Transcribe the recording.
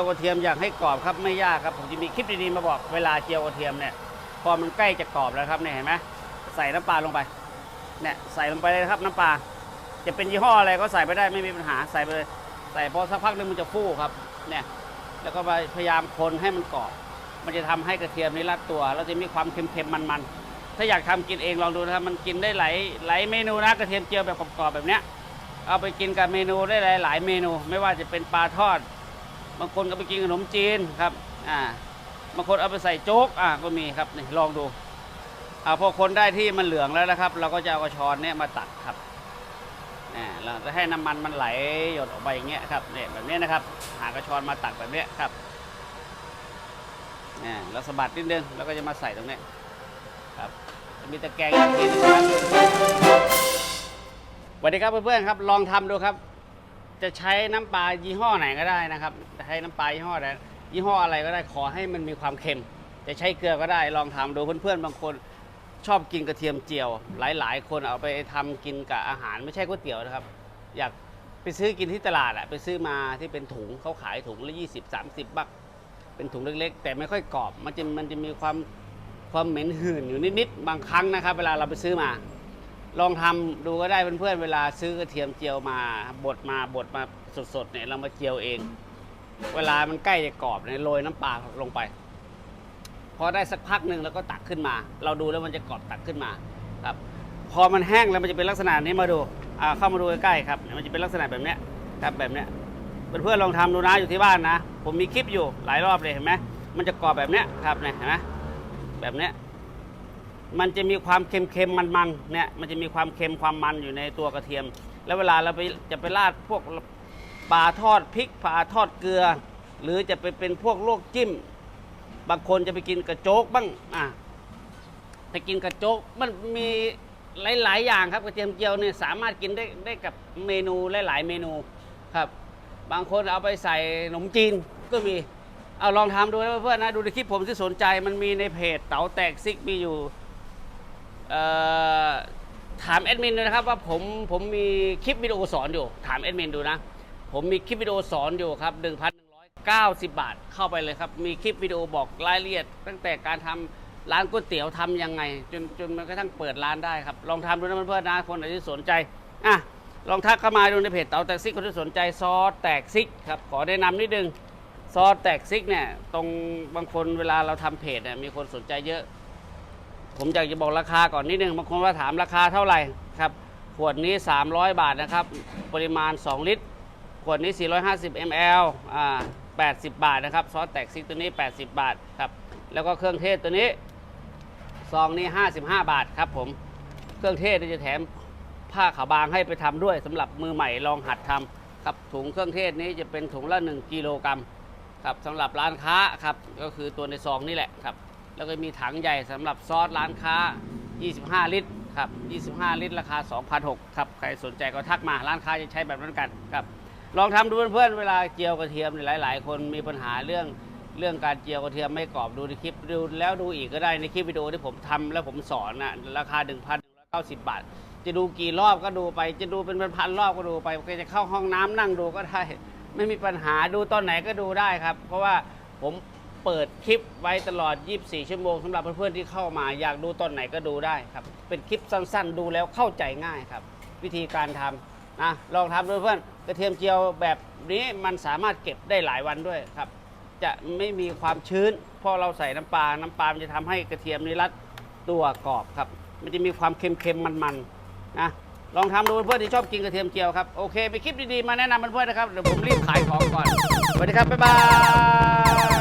ยวกระเทียมอยากให้กรอบครับไม่ยากครับผมจะมีคลิปดีๆมาบอกเวลาเจียวกระเทียมเนี่ยพอมันใกล้จะกรอบแล้วครับเนี่ยเห็นไหมใส่น้ำปลาลงไปเนี่ยใส่ลงไปเลยครับน้ำปลาจะเป็นยี่ห้ออะไรก็ใส่ไปได้ไม่มีปัญหาใส่ไปเลยใส่พอสักพักหนึงมันจะฟูครับเนี่ยแล้วก็พยายามคนให้มันกรอบ มันจะทำให้กระเทียมนี้รัดตัวแล้วจะมีความเค็มๆมันๆถ้าอยากทำกินเองลองดูนะครับมันกินได้หลายหลายเมนูนะกระเทียมเจียวแบบกรอบๆแบบเนี้ยเอาไปกินกับเมนูได้หลายหลายเมนู ไม่ว่าจะเป็นปลาทอด บางคนก็ไปกินขนมจีนครับอ่าบางคนเอาไปใส่โจ๊กอ่าก็มีครับนี่ลองดูอ่าพอคนได้ที่มันเหลืองแล้วนะครับ เราก็จะเอากระชอนเนี่ยมาตักครับนี่เราจะให้น้ำมันมันไหลหยดออกไปอย่างเงี้ยครับเนี่ยแบบนี้นะครับ หากระชอนมาตักแบบเนี้ยครับนี่เราสะบัดนิดนึงแล้วก็จะมาใส่ตรงนี้ครับจะมีตะแกรงอีกทีนึงครับสวัสดีครับเพื่อนๆครับ ลองทำดูครับ จะใช้น้ำปลายี่ห้อไหนก็ได้นะครับ ช้น้ำปลายี่ห้อใดยี่ห้ออะไรก็ได้ขอให้มันมีความเค็ม จะใช้เกลือก็ได้ลองทำดูเพื่อนๆบางคนชอบกินกระเทียมเจียว หลาย ๆ คนเอาไปทำกินกับอาหารไม่ใช่ก๋วยเตี๋ยวนะครับ อยากไปซื้อกินที่ตลาดอะไปซื้อมาที่เป็นถุงเขาขายถุงละ20 30บักเป็นถุงเล็ก ๆ แต่ไม่ค่อยกรอบมันจะมันจะมีความความเหม็นหื่นอยู่นิดๆบางครั้งนะครับ เวลาเราไปซื้อมา ลองทำดูก็ได้เพื่อนๆเวลาซื้อกระเทียมเจียวมาบดมาบดมาสดๆเนี่ยเรามาเจียวเอง เวลามันใกล้จะกรอบเนี่ยโรยน้ำปลาลงไป พอได้สักพักหนึ่งแล้วก็ตักขึ้นมา เราดูแล้วมันจะกรอบตักขึ้นมาครับ พอมันแห้งแล้วมันจะเป็นลักษณะนี้มาดูอ่าเข้ามาดูใกล้ๆครับมันจะเป็นลักษณะแบบเนี้ยครับแบบเนี้ยเพื่อนๆลองทำดูนะอยู่ที่บ้านนะ ผมมีคลิปอยู่หลายรอบเลยเห็นไหมมันจะกรอบแบบเนี้ยครับเนี่ยเห็นไหมแบบเนี้ยมันจะมีความเค็มๆมันๆเนี่ยมันจะมีความเค็มความมันอยู่ในตัวกระเทียม แล้วเวลาเราไปจะไปราดพวก ปลาทอดพริกปลาทอดเกลือ หรือจะไปเป็นพวกลวกจิ้ม บางคนจะไปกินกระโจกบ้างอะไปกินกระโจกมันมีหลาย ๆ อย่างครับกระเทียมเจียวเนี่ยสามารถกินได้ได้กับเมนูหลาย ๆ เมนูครับ บางคนเอาไปใส่ขนมจีนก็มีเอาลองทำดูนะเพื่อนๆนะดูในคลิปผมที่สนใจมันมีในเพจเต๋าแตกซิกมีอยู่ถามแอดมินดูนะครับว่าผมผมมีคลิปวิดีโอสอนอยู่ ถามแอดมินดูนะ ผมมีคลิปวิดีโอสอนอยู่ครับ 1,190 บาทเข้าไปเลยครับ มีคลิปวิดีโอบอกรายละเอียด ตั้งแต่การทำร้านก๋วยเตี๋ยวทำยังไง จนจนมันกระทั่งเปิดร้านได้ครับ ลองทำดูนะเพื่อนๆนะคนไหนที่สนใจอะลองทักเข้ามาดูในเพจเต๋าแตกซิกคนที่สนใจซอสแตกซิกครับขอแนะนำนิดนึงซอสแตกซิกเนี่ยตรงบางคนเวลาเราทำเพจเนี่ยมีคนสนใจเยอะ ผมอยากจะบอกราคาก่อนนิดนึงบางคนว่าถามราคาเท่าไหร่ครับขวดนี้ 300 บาทนะครับ ปริมาณ 2 ลิตร ขวดนี้ 450 ml อ่า80 บาทนะครับ ซอสแตกซิกตัวนี้ 80 บาทครับ แล้วก็เครื่องเทศตัวนี้ ซองนี้ 55 บาทครับผม เครื่องเทศนี่จะแถมผ้าขาวบางให้ไปทำด้วยสำหรับมือใหม่ลองหัดทำครับ ถุงเครื่องเทศนี้จะเป็นถุงละ 1 กิโลกรัมครับสำหรับร้านค้าครับ ก็คือตัวในซองนี่แหละครับ แล้วก็มีถังใหญ่สำหรับซอสร้านค้า 25 ลิตรครับ 25 ลิตรราคา 2,600ครับ ใครสนใจก็ทักมา ร้านค้าจะใช้แบบนั้นกันครับ ลองทำดูเพื่อนๆเวลาเจียวกระเทียมเนี่ยหลาย ๆ คนมีปัญหาเรื่องเรื่องการเจียวกระเทียมไม่กรอบดูในคลิปดูแล้วดูอีกก็ได้ในคลิปวิดีโอที่ผมทำแล้วผมสอนนะราคา 1,190 บาท จะดูกี่รอบก็ดูไป จะดูเป็นพันรอบก็ดูไปจะเข้าห้องน้ำนั่งดูก็ได้ ไม่มีปัญหาดูตอนไหนก็ดูได้ครับ เพราะว่าผมเปิดคลิปไว้ตลอด 24 ชั่วโมงสำหรับเพื่อนๆที่เข้ามาอยากดูตอนไหนก็ดูได้ครับเป็นคลิปสั้นๆ ดูแล้วเข้าใจง่ายครับ วิธีการทำ นะลองทำดูเพื่อนกระเทียมเจียวแบบนี้มันสามารถเก็บได้หลายวันด้วยครับ จะไม่มีความชื้นเพราะเราใส่น้ำปลา น้ำปลามันจะทำให้กระเทียมนี้รัดตัวกรอบครับ มันจะมีความเค็มๆมันๆนะลองทำดูเพื่อนที่ชอบกินกระเทียมเจียวครับโอเคไปคลิปดีๆมาแนะนำเพื่อนๆนะครับเดี๋ยวผมรีบขายของก่อนสวัสดีครับบ๊ายบาย